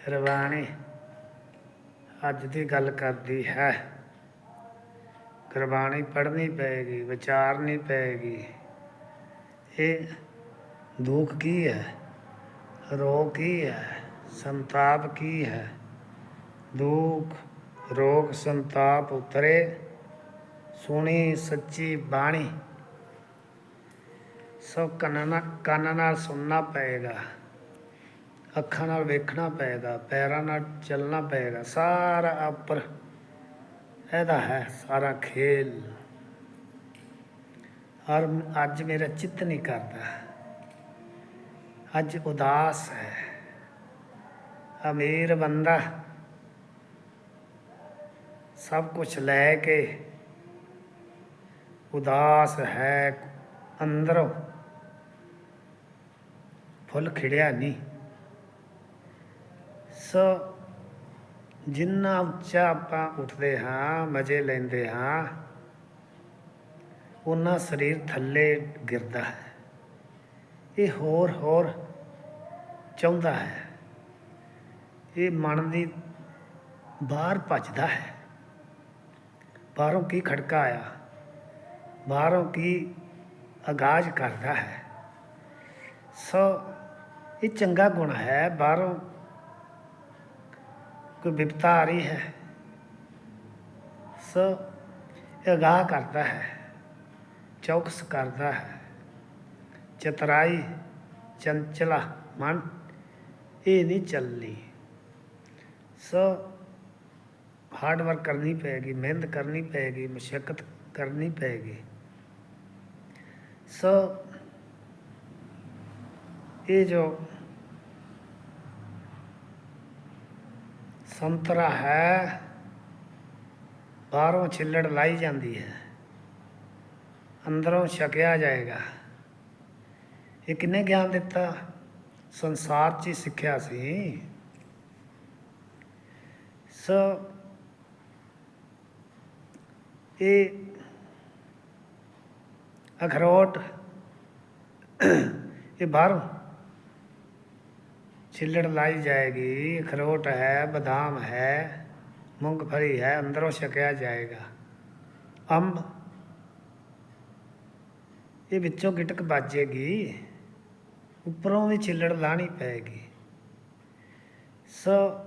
ਗੁਰਬਾਣੀ ਅੱਜ ਦੀ ਗੱਲ ਕਰਦੀ ਹੈ। ਗੁਰਬਾਣੀ ਪੜ੍ਹਨੀ ਪਏਗੀ, ਵਿਚਾਰਨੀ ਪਏਗੀ। ਇਹ ਦੁੱਖ ਕੀ ਹੈ? ਰੋਗ ਕੀ ਹੈ? ਸੰਤਾਪ ਕੀ ਹੈ? ਦੁੱਖ, ਰੋਗ, ਸੰਤਾਪ ਉਤਰੇ। ਸੁਣੀ ਸੱਚੀ ਬਾਣੀ। ਸਭ ਕੰਨਾਂ ਨਾਲ ਕੰਨ ਨਾਲ ਸੁਣਨਾ ਪਏਗਾ। ਅੱਖਾਂ ਨਾਲ ਵੇਖਣਾ ਪਏਗਾ ਪੈਰਾਂ ਨਾਲ ਚੱਲਣਾ ਪਏਗਾ ਸਾਰਾ ਉੱਪਰ ਇਹਦਾ ਹੈ ਸਾਰਾ ਖੇਲ। ਔਰ ਅੱਜ ਮੇਰਾ ਚਿੱਤ ਨਹੀਂ ਕਰਦਾ। ਅੱਜ ਉਦਾਸ ਹੈ। ਅਮੀਰ ਬੰਦਾ ਸਭ ਕੁਝ ਲੈ ਕੇ ਉਦਾਸ ਹੈ, ਅੰਦਰੋਂ ਫੁੱਲ ਖਿੜਿਆ ਨਹੀਂ। ਸੋ ਜਿੰਨਾ ਉੱਚਾ ਆਪਾਂ ਉੱਠਦੇ ਹਾਂ, ਮਜ਼ੇ ਲੈਂਦੇ ਹਾਂ ਉਹਨਾਂ ਸਰੀਰ ਥੱਲੇ ਗਿਰਦਾ ਹੈ। ਇਹ ਹੋਰ ਹੋਰ ਚਾਹੁੰਦਾ ਹੈ। ਇਹ ਮਨ ਦੀ ਬਾਹਰ ਭੱਜਦਾ ਹੈ। ਬਾਹਰੋਂ ਕੀ ਖੜਕਾ ਆਇਆ? ਬਾਹਰੋਂ ਕੀ ਆਗਾਜ਼ ਕਰਦਾ ਹੈ? ਸੋ ਇਹ ਚੰਗਾ ਗੁਣ ਹੈ। ਬਾਹਰੋਂ ਕੋਈ ਵਿਪਤਾ ਆ ਰਹੀ ਹੈ, ਸੋ ਅਗਾਹ ਕਰਦਾ ਹੈ, ਚੌਕਸ ਕਰਦਾ ਹੈ। ਚਤਰਾਈ, ਚੰਚਲਾ, ਮਨ, ਇਹ ਨਹੀਂ ਚੱਲਣੀ। ਸੋ ਹਾਰਡ ਵਰਕ ਕਰਨੀ ਪਏਗੀ, ਮਿਹਨਤ ਕਰਨੀ ਪਏਗੀ ਮੁਸ਼ਕਲ ਕਰਨੀ ਪਏਗੀ। ਸੋ ਇਹ ਜੋ ਸੰਤਰਾ ਹੈ, ਬਾਹਰੋਂ ਛਿੱਲੜ ਲਾਈ ਜਾਂਦੀ ਹੈ। ਅੰਦਰੋਂ ਛਕਿਆ ਜਾਏਗਾ। ਇਹ ਕਿੰਨੇ ਗਿਆਨ ਦਿੱਤਾ? ਸੰਸਾਰ 'ਚ ਹੀ ਸਿੱਖਿਆ ਸੀ। ਸੋ ਇਹ ਅਖਰੋਟ, ਇਹ ਬਾਹਰੋਂ ਛਿੱਲੜ ਲਾਈ ਜਾਏਗੀ, ਅਖਰੋਟ ਹੈ, ਬਦਾਮ ਹੈ ਮੂੰਗਫਲੀ ਹੈ, ਅੰਦਰੋਂ ਛਕਿਆ ਜਾਏਗਾ। ਅੰਬ, ਇਹ ਵਿੱਚੋਂ ਗਿਟਕ ਬਾਜੇਗੀ ਉੱਪਰੋਂ ਵੀ ਛਿੱਲੜ ਲਾਣੀ ਪਏਗੀ। ਸੋ,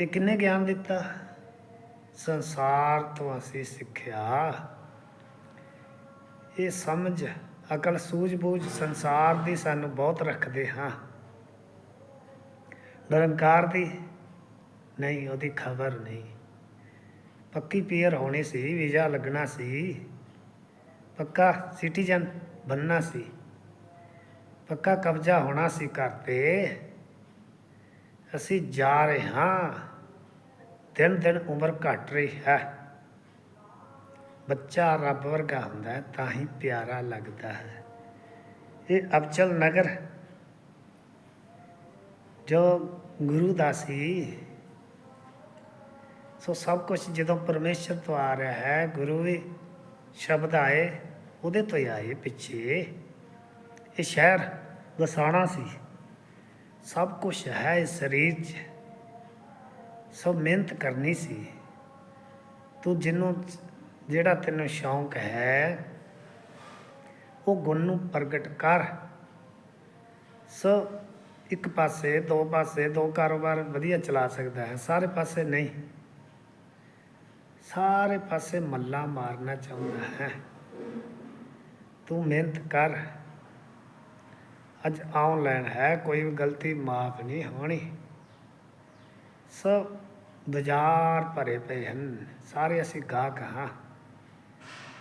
ਇਹ ਕਿੰਨੇ ਗਿਆਨ ਦਿੱਤਾ? ਸੰਸਾਰ ਤੋਂ ਅਸੀਂ ਸਿੱਖਿਆ। ਇਹ ਸਮਝ, ਅਕਲ, ਸੂਝ-ਬੂਝ ਸੰਸਾਰ ਦੀ ਸਾਨੂੰ ਬਹੁਤ ਰੱਖਦੇ ਹਾਂ। ਨਿਰੰਕਾਰ ਦੀ? ਨਹੀਂ, ਉਹਦੀ ਖਬਰ ਨਹੀਂ। ਪੱਕੀ ਪੀਅਰ ਹੋਣੀ ਸੀ, ਵੀਜ਼ਾ ਲੱਗਣਾ ਸੀ। ਪੱਕਾ ਸਿਟੀਜ਼ਨ ਬੰਨਣਾ ਸੀ। ਪੱਕਾ ਕਬਜ਼ਾ ਹੋਣਾ ਸੀ ਘਰ ਤੇ। ਅਸੀਂ ਜਾ ਰਹੇ ਹਾਂ। ਦਿਨ ਦਿਨ ਉਮਰ ਘਟ ਰਹੀ ਹੈ। ਬੱਚਾ ਰੱਬ ਵਰਗਾ ਹੁੰਦਾ ਤਾਂ ਹੀ ਪਿਆਰਾ ਲੱਗਦਾ ਹੈ। ਇਹ ਅਬਚਲ ਨਗਰ ਜੋ ਗੁਰੂ ਦਾ ਸੀ, ਸੋ ਸਭ ਕੁਝ ਜਦੋਂ ਪਰਮੇਸ਼ਰ ਤੋਂ ਆ ਰਿਹਾ ਹੈ, ਗੁਰੂ ਵੀ ਸ਼ਬਦ ਆਏ, ਉਹਦੇ ਤੋਂ ਹੀ ਆਏ ਪਿੱਛੇ। ਇਹ ਸ਼ਹਿਰ ਵਸਾਣਾ ਸੀ। ਸਭ ਕੁਝ ਹੈ ਇਸ ਸਰੀਰ 'ਚ। ਸੋ ਮਿਹਨਤ ਕਰਨੀ ਸੀ। ਤੂੰ ਜਿਹਨੂੰ, ਜਿਹੜਾ ਤੈਨੂੰ ਸ਼ੌਂਕ ਹੈ, ਉਹ ਗੁਣ ਨੂੰ ਪ੍ਰਗਟ ਕਰ। ਸੋ ਇੱਕ ਪਾਸੇ, ਦੋ ਪਾਸੇ, ਦੋ ਕਾਰੋਬਾਰ ਵਧੀਆ ਚਲਾ ਸਕਦਾ ਹੈ। ਸਾਰੇ ਪਾਸੇ ਨਹੀਂ। ਸਾਰੇ ਪਾਸੇ ਮੱਲਾ ਮਾਰਨਾ ਚਾਹੁੰਦਾ ਹੈ। ਤੂੰ ਮਿਹਨਤ ਕਰ। ਅੱਜ ਆਨਲਾਈਨ ਹੈ, ਕੋਈ ਵੀ ਗਲਤੀ ਮਾਫ ਨਹੀਂ ਹੋਣੀ। ਸਭ ਬਾਜ਼ਾਰ ਭਰੇ ਪਏ ਹਨ। ਸਾਰੇ ਅਸੀਂ ਗਾਹਕ ਹਾਂ।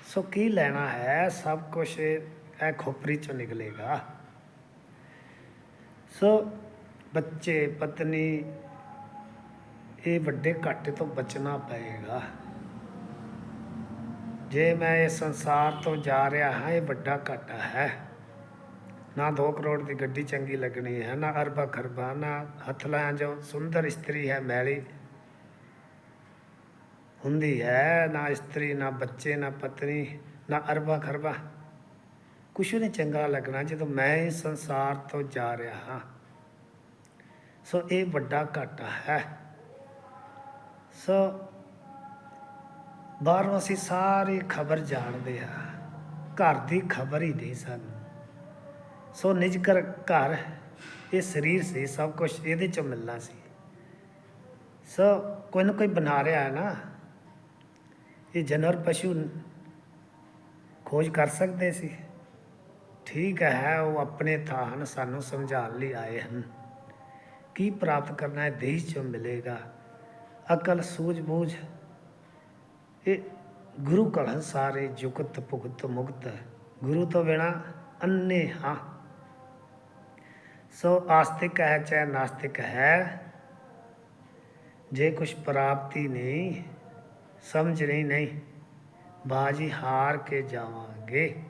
ਸੋ ਕੀ ਲੈਣਾ ਹੈ? ਸਭ ਕੁਝ ਇਹ ਖੋਪਰੀ ਚੋਂ ਨਿਕਲੇਗਾ। ਸੋ ਬੱਚੇ, ਪਤਨੀ, ਇਹ ਵੱਡੇ ਘਾਟੇ ਤੋਂ ਬਚਣਾ ਪਏਗਾ। ਜੇ ਮੈਂ ਇਸ ਸੰਸਾਰ ਤੋਂ ਜਾ ਰਿਹਾ ਹਾਂ, ਇਹ ਵੱਡਾ ਘਾਟਾ ਹੈ। ਨਾ 2 ਕਰੋੜ ਦੀ ਗੱਡੀ ਚੰਗੀ ਲੱਗਣੀ ਹੈ, ਨਾ ਅਰਬਾ ਖਰਬਾ, ਨਾ ਹੱਥ ਲਾਇਆ ਜੋ ਸੁੰਦਰ ਇਸਤਰੀ ਹੈ, ਮੈਲੀ ਹੁੰਦੀ ਹੈ। ਨਾ ਇਸਤਰੀ, ਨਾ ਬੱਚੇ, ਨਾ ਪਤਨੀ, ਨਾ ਅਰਬਾ ਖਰਬਾ। ਕੁਛ ਨਹੀਂ ਚੰਗਾ ਲੱਗਣਾ ਜਦੋਂ ਮੈਂ ਇਸ ਸੰਸਾਰ ਤੋਂ ਜਾ ਰਿਹਾ ਹਾਂ। ਸੋ ਇਹ ਵੱਡਾ ਘਾਟਾ ਹੈ। ਸੋ ਬਾਹਰੋਂ ਅਸੀਂ ਸਾਰੀ ਖਬਰ ਜਾਣਦੇ ਹਾਂ। ਘਰ ਦੀ ਖਬਰ ਹੀ ਨਹੀਂ ਸਾਨੂੰ। ਸੋ ਨਿਜ ਘਰ ਘਰ ਇਹ ਸਰੀਰ ਸੀ, ਸਭ ਕੁਝ ਇਹਦੇ ਚੋਂ ਮਿਲਣਾ ਸੀ। ਸੋ ਕੋਈ ਨਾ ਕੋਈ ਬਣਾ ਰਿਹਾ ਹੈ ਨਾ। ਇਹ ਜਾਨਵਰ ਪਸ਼ੂ ਖੋਜ ਕਰ ਸਕਦੇ ਸੀ। ਠੀਕ ਹੈ, ਉਹ ਆਪਣੇ ਥਾਂ ਹਨ, ਸਾਨੂੰ ਸਮਝਾਉਣ ਲਈ ਆਏ ਹਨ। ਕੀ ਪ੍ਰਾਪਤ ਕਰਨਾ ਹੈ, ਦੇਸ਼ ਚੋਂ ਮਿਲੇਗਾ। ਅਕਲ, ਸੂਝ-ਬੂਝ, ਇਹ ਗੁਰੂ ਕਲ ਸਾਰੇ, ਜੁਗਤ, ਭੁਗਤ, ਮੁਕਤ। ਗੁਰੂ ਤੋਂ ਬਿਨਾ ਅੰਨੇ ਹਾਂ। ਸੋ ਆਸਤਿਕ ਹੈ ਚਾਹੇ ਨਾਸਤਿਕ ਹੈ, ਜੇ ਕੁਛ ਪ੍ਰਾਪਤੀ ਨਹੀਂ, ਸਮਝ ਨਹੀਂ ਨਹੀਂ, ਬਾਜੀ ਹਾਰ ਕੇ ਜਾਵਾਂਗੇ।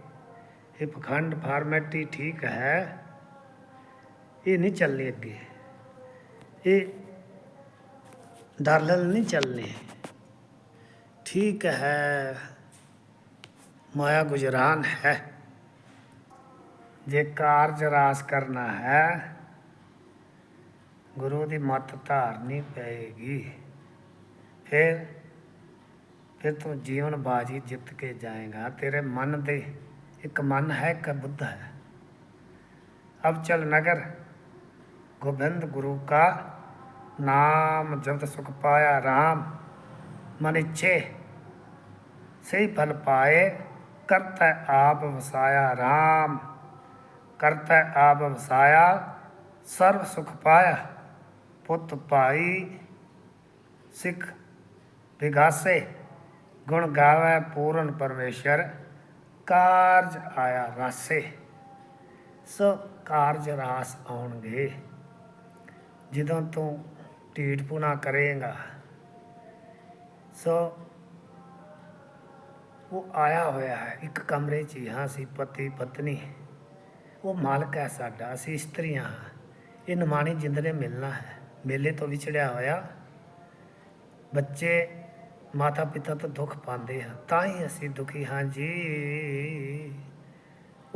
ਇਹ ਪਖੰਡ ਫਾਰਮੈਲਿਟੀ ਠੀਕ ਹੈ। ਇਹ ਨਹੀਂ ਚੱਲਣੀ ਅੱਗੇ। ਇਹ ਡਰਲਲ ਨਹੀਂ ਚੱਲਣੇ। ਠੀਕ ਹੈ। ਮਾਇਆ ਗੁਜਰਾਨ ਹੈ। ਜੇ ਕਾਰਜ ਰਾਸ ਕਰਨਾ ਹੈ, ਗੁਰੂ ਦੀ ਮੱਤ ਧਾਰਨੀ ਪਏਗੀ। ਫਿਰ ਫਿਰ ਤੂੰ ਜੀਵਨ ਬਾਜੀ ਜਿੱਤ ਕੇ ਜਾਏਗਾ। ਤੇਰੇ ਮਨ ਦੇ एक मन है, एक बुद्ध है। अब चल नगर, गोविंद गुरु का नाम जब सुख पाया राम, मन इच्छे से फल पाए, करता आप वसाया राम, करता आप वसाया, सर्व सुख पाया, पुत पाई, सिख विगासे गुण गावे पूर्ण परमेश्वर। ਕਾਰਜ ਆਇਆ ਰਾਸੇ। ਸੋ ਕਾਰਜ ਰਾਸ ਆਉਣਗੇ। ਜਦੋਂ ਤੂੰ ਢੀਠ ਪੁਣਾ ਕਰੇਗਾ, ਸੋ ਉਹ ਆਇਆ ਹੋਇਆ ਹੈ। ਇੱਕ ਕਮਰੇ 'ਚ ਹੀ ਹਾਂ ਸੀ ਪਤੀ, ਪਤਨੀ। ਉਹ ਮਾਲਕ ਹੈ ਸਾਡਾ, ਅਸੀਂ ਇਸਤਰੀਆਂ ਹਾਂ। ਇਹ ਨਿਮਾਣੀ ਜਿੰਦ ਨੇ ਮਿਲਣਾ ਹੈ। ਮੇਲੇ ਤੋਂ ਵਿਛੜਿਆ ਹੋਇਆ। ਬੱਚੇ ਮਾਤਾ ਪਿਤਾ ਤੋਂ ਦੁੱਖ ਪਾਉਂਦੇ ਆ, ਤਾਂ ਹੀ ਅਸੀਂ ਦੁਖੀ ਹਾਂ ਜੀ।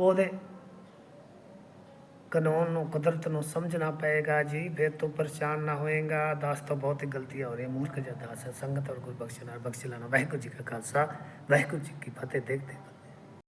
ਉਹਦੇ ਕਾਨੂੰਨ ਨੂੰ, ਕੁਦਰਤ ਨੂੰ ਸਮਝਣਾ ਪਏਗਾ ਜੀ, ਫਿਰ ਤੋਂ ਪਰੇਸ਼ਾਨ ਨਾ ਹੋਏਗਾ। ਦਾਸ ਤੋਂ ਬਹੁਤ ਹੀ ਗਲਤੀਆਂ ਹੋ ਰਹੀਆਂ, ਮੂਰਖ ਜਦਾਸ ਹੈ ਸੰਗਤ ਔਰ ਗੁਰ ਬਖਸ਼ਣਾ ਬਖਸ਼ ਲੈਣਾ। ਵਾਹਿਗੁਰੂ ਜੀ ਕਾ ਖਾਲਸਾ, ਵਾਹਿਗੁਰੂ ਜੀ ਕੀ ਫਤਿਹ। ਦੇਖਦੇ